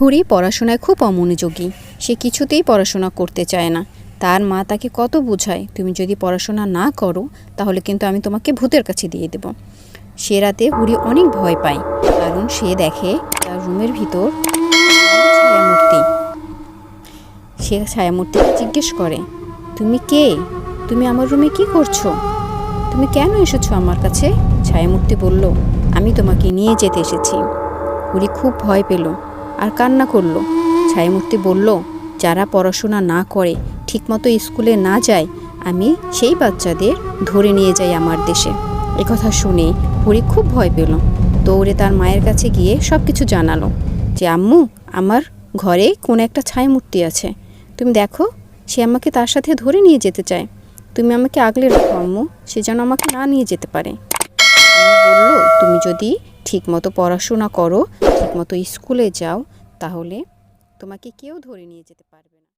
হুড়ি পড়াশোনায় খুব অমনোযোগী। সে কিছুতেই পড়াশোনা করতে চায় না। তার মা তাকে কত বোঝায়, তুমি যদি পড়াশোনা না করো, তাহলে কিন্তু আমি তোমাকে ভূতের কাছে দিয়ে দেব। সে রাতে হুড়ি অনেক ভয় পায়, কারণ সে দেখে তার রুমের ভিতর ছায়ামূর্তি। সে ছায়ামূর্তিকে জিজ্ঞেস করে, তুমি কে? তুমি আমার রুমে কি করছ? তুমি কেন এসেছ আমার কাছে? ছায়ামূর্তি বলল, আমি তোমাকে নিয়ে যেতে এসেছি। হুড়ি খুব ভয় পেল। আর কান্না করল। ছায়ামূর্তি বলল, যারা পড়াশোনা না করে, ঠিকমতো স্কুলে না যায়, আমি সেই বাচ্চাদের ধরে নিয়ে যাই আমার দেশে। কথা শুনে হরি খুব ভয় পেল। দৌড়ে তার মায়ের কাছে গিয়ে সব কিছু জানালো যে, আম্মু, আমার ঘরে কোনো একটা ছায়ামূর্তি আছে। তুমি দেখো, সে আমাকে তার সাথে ধরে নিয়ে যেতে চায়। তুমি আমাকে আগলে রাখো আম্মু, সে যেন আমাকে না নিয়ে যেতে পারে। বলল, তুমি যদি ঠিকমতো পড়াশোনা করো ঠিকমতো স্কুলে যাও তাহলে তোমাকে কেউ ধরে নিয়ে যেতে পারবে না।